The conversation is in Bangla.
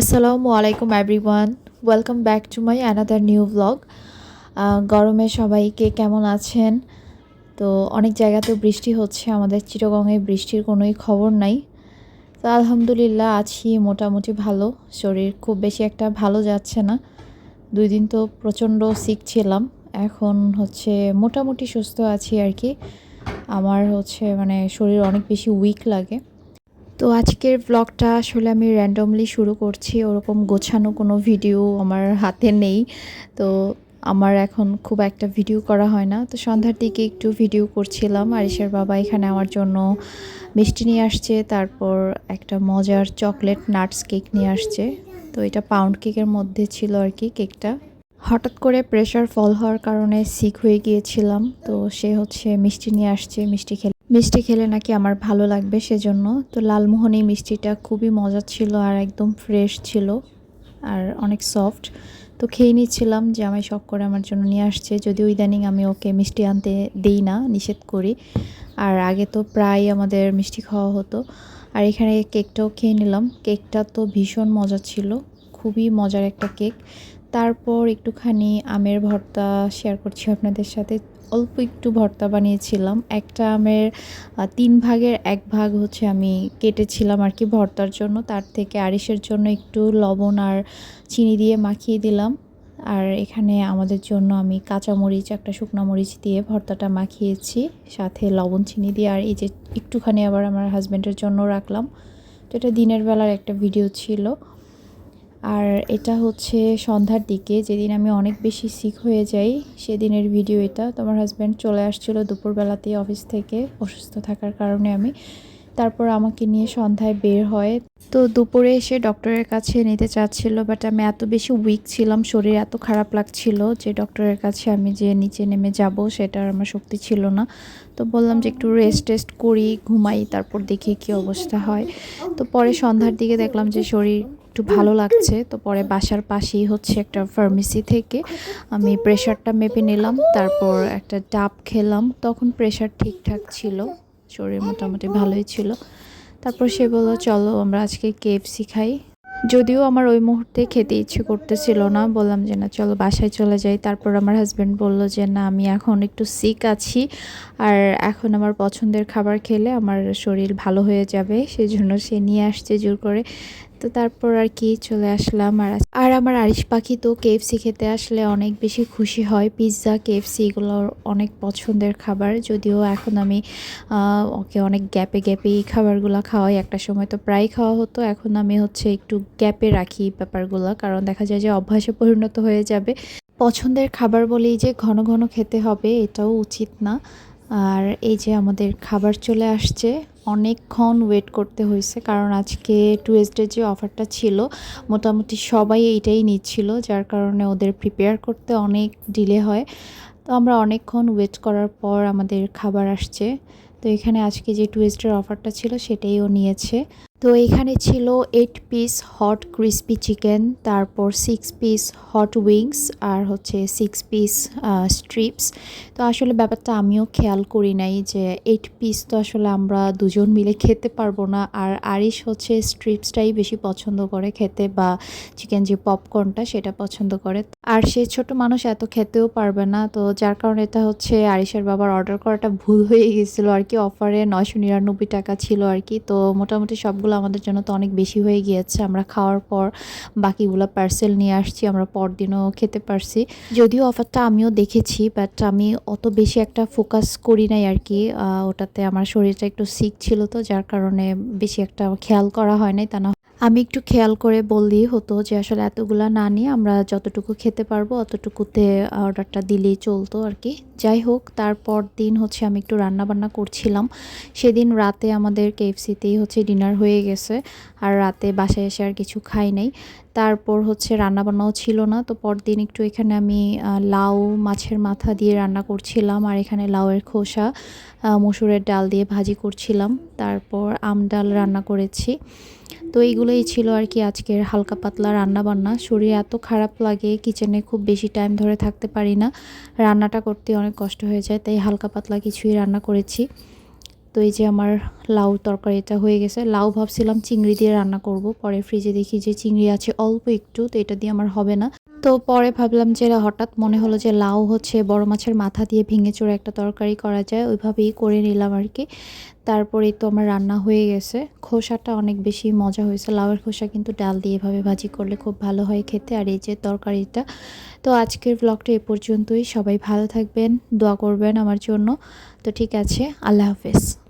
আসসালামু আলাইকুম everyone welcome back to my another new blog গরমে সবাইকে কেমন আছেন? তো অনেক জায়গাতেও বৃষ্টি হচ্ছে, আমাদের চিটগংয়ে বৃষ্টির কোনোই খবর নাই। তো আলহামদুলিল্লাহ আছি, মোটামুটি ভালো। শরীর খুব বেশি একটা ভালো যাচ্ছে না। দুই দিন তো প্রচণ্ড সিক ছিলাম। এখন হচ্ছে মোটামুটি সুস্থ আছি আর কি। আমার হচ্ছে মানে শরীর অনেক বেশি উইক লাগে। তো আজকের ব্লগটা আসলে আমি র্যান্ডমলি শুরু করছি। ওরকম গোছানো কোনো ভিডিও আমার হাতে নেই। তো আমার এখন খুব একটা ভিডিও করা হয় না। তো সন্ধ্যার দিকে একটু ভিডিও করছিলাম। আরিসের বাবা এখানে আমার জন্য মিষ্টি নিয়ে আসছে। তারপর একটা মজার চকলেট নাটস কেক নিয়ে আসছে। তো এটা পাউন্ড কেকের মধ্যে ছিল আর কি কেকটা হঠাৎ করে প্রেশার ফল হওয়ার কারণে সিক হয়ে গিয়েছিলাম। তো সে হচ্ছে মিষ্টি নিয়ে আসছে। মিষ্টি খেলে মিষ্টি খেলে নাকি আমার ভালো লাগবে সেজন্য। তো লালমোহন এই মিষ্টিটা খুবই মজা ছিল আর একদম ফ্রেশ ছিল আর অনেক সফট তো খেয়ে নিচ্ছিলাম যে আমায় শখ করে আমার জন্য নিয়ে আসছে। যদিও ইদানিং আমি ওকে মিষ্টি আনতে দেই না, নিষেধ করি। আর আগে তো প্রায় আমাদের মিষ্টি খাওয়া হতো। আর এখানে কেকটাও খেয়ে নিলাম। কেকটা তো ভীষণ মজা ছিল। খুবই মজার একটা কেক তারপর একটুখানি আমের ভর্তা শেয়ার করছি আপনাদের সাথে। অল্প একটু ভর্তা বানিয়েছিলাম। একটা আমের তিন ভাগের এক ভাগ হচ্ছে আমি কেটেছিলাম আর কি ভর্তার জন্য। তার থেকে আরিসের জন্য একটু লবণ আর চিনি দিয়ে মাখিয়ে দিলাম। আর এখানে আমাদের জন্য আমি কাঁচা মরিচ একটা শুকনো মরিচ দিয়ে ভর্তাটা মাখিয়েছি। সাথে লবণ, চিনি দিয়ে আর এই যে একটুখানি আবার আমার হাজব্যান্ডের জন্য রাখলাম। তো এটা দিনের বেলার একটা ভিডিও ছিল। আর এটা হচ্ছে সন্ধ্যার দিকে, যেদিন আমি অনেক বেশি সিক হয়ে যাই, সেদিনের ভিডিও এটা। তোমার হাজব্যান্ড চলে আসছিল দুপুরবেলাতেই অফিস থেকে, অসুস্থ থাকার কারণে আমি। তারপর আমাকে নিয়ে সন্ধ্যায় বের হয়। তো দুপুরে এসে ডক্টরের কাছে নিতে চাচ্ছিল বাট আমি এত বেশি উইক ছিলাম, শরীর এত খারাপ লাগছিল যে ডক্টরের কাছে আমি যে নিচে নেমে যাব, সেটার আমার শক্তি ছিল না। তো বললাম যে একটু রেস্ট টেস্ট করি, ঘুমাই, তারপর দেখি কি অবস্থা হয়। তো পরে সন্ধ্যার দিকে দেখলাম যে শরীর একটু ভালো লাগছে। তো পরে বাসার পাশেই হচ্ছে একটা ফার্মেসি থেকে আমি প্রেশারটা মেপে নিলাম, তারপর একটা ডাব খেলাম। তখন প্রেশার ঠিকঠাক ছিল, শরীর মোটামুটি ভালোই ছিল। তারপর সে বলল, চলো আমরা আজকে কেএফসি খাই। যদিও আমার ওই মুহূর্তে খেতে ইচ্ছে করতেছিল না, বললাম যে, না, চলো বাসায় চলে যাই। তারপর আমার হাজব্যান্ড বলল যে, না, আমি এখন একটু সিক আছি আর এখন আমার পছন্দের খাবার খেলে আমার শরীর ভালো হয়ে যাবে। সেজন্য সে নিয়ে আসছে জোর করে। তো তারপর আর কি চলে আসলাম আর আর আমার আরিশ পাখি তো কেএফসি খেতে আসলে অনেক বেশি খুশি হয়। পিৎজা কেএফসি এগুলো অনেক পছন্দের খাবার। যদিও এখন আমি ওকে অনেক গ্যাপে গ্যাপে এই খাবারগুলো খাওয়াই। একটা সময় তো প্রায় খাওয়া হতো। এখন আমি হচ্ছে একটু গ্যাপে রাখি ব্যাপারগুলো। কারণ দেখা যায় যে অভ্যাসে পরিণত হয়ে যাবে। পছন্দের খাবার বলেই যে ঘন ঘন খেতে হবে, এটাও উচিত না। আর এই যে আমাদের খাবার চলে আসছে, অনেকক্ষণ ওয়েট করতে হয়েছে, কারণ আজকে টুয়েসডে যে অফারটা ছিল, মোটামুটি সবাই এইটাই নিচ্ছিল, যার কারণে ওদের প্রিপেয়ার করতে অনেক ডিলে হয়। তো আমরা অনেকক্ষণ ওয়েট করার পর আমাদের খাবার আসছে। তো এখানে আজকে যে টুয়েসডের অফারটা ছিল সেটাই ও নিয়েছে। তো এখানে ছিল eight piece hot crispy chicken তারপর সিক্স পিস হট উইংস আর হচ্ছে সিক্স পিস স্ট্রিপস তো আসলে ব্যাপারটা আমিও খেয়াল করি নাই যে এইট পিস তো আসলে আমরা দুজন মিলে খেতে পারব না। আর আরিশ হচ্ছে স্ট্রিপসটাই বেশি পছন্দ করে খেতে বা চিকেন যে পপকর্নটা সেটা পছন্দ করে। আর সে ছোট মানুষ এত খেতেও পারবে না। তো যার কারণে এটা হচ্ছে আরিশের বাবার অর্ডার করাটা ভুল হয়ে গেছিল আর কি। অফারে নয়শো নিরানব্বই টাকা ছিল আর কি। তো মোটামুটি সবগুলো আমাদের জন্য তো অনেক বেশি হয়ে গিয়েছে। আমরা খাওয়ার পর বাকিগুলো পার্সেল নিয়ে আসছি, আমরা পরদিনও খেতে পারছি। যদিও অফারটা আমিও দেখেছি বাট আমি অত বেশি একটা ফোকাস করি নাই আর কি। ওটাতে আমার শরীরটা একটু সিক ছিল তো, যার কারণে বেশি একটা খেয়াল করা হয় নাই, তা না আমি একটু খেয়াল করে বললেই হতো যে আসলে এতগুলা না নিয়ে আমরা যতটুকু খেতে পারব অতটুকুতে অর্ডারটা দিলেই চলতো আর কি। যাই হোক, তারপর দিন হচ্ছে আমি একটু রান্না বান্না করছিলাম। সেদিন রাতে আমাদের কেএফসিতেই হচ্ছে ডিনার হয়ে গেছে আর রাতে বাসায় এসে আর কিছু খাই নাই। তারপর হচ্ছে রান্নাবান্নাও ছিল না, তো পরদিন একটু এখানে আমি লাউ মাছের মাথা দিয়ে রান্না করছিলাম আর এখানে লাউয়ের খোসা মসুরের ডাল দিয়ে ভাজি করছিলাম। তারপর আম ডাল রান্না করেছি। তো এইগুলোই ছিল আর কি আজকের হালকা পাতলা রান্না বান্না শরীর এত খারাপ লাগে, কিচেনে খুব বেশি টাইম ধরে থাকতে পারি না। রান্নাটা করতে অনেক কষ্ট হয়ে যায়, তাই হালকা পাতলা কিছুই রান্না করেছি। তো এই যে আমার লাউ তরকারিটা হয়ে গেছে। লাউ ভাবছিলাম চিংড়ি দিয়ে রান্না করব, পরে ফ্রিজে দেখি যে চিংড়ি আছে অল্প একটু, তো এটা দিয়ে আমার হবে না। তো পরে ভাবলাম যে হঠাৎ মনে হলো যে লাউ হচ্ছে বড় মাছের মাথা দিয়ে ভেঙে চড়ে একটা তরকারি করা যায়, ওইভাবেই করে নিলাম আর কি। তারপরেই তো আমার রান্না হয়ে গেছে। খোসাটা অনেক বেশি মজা হয়েছে। লাউয়ের খোসা কিন্তু ডাল দিয়ে এভাবে ভাজি করলে খুব ভালো হয় খেতে আর এই যে তরকারিটা। তো আজকের ব্লগটা এ পর্যন্তই। সবাই ভালো থাকবেন, দোয়া করবেন আমার জন্য। তো ঠিক আছে, আল্লাহ হাফেজ।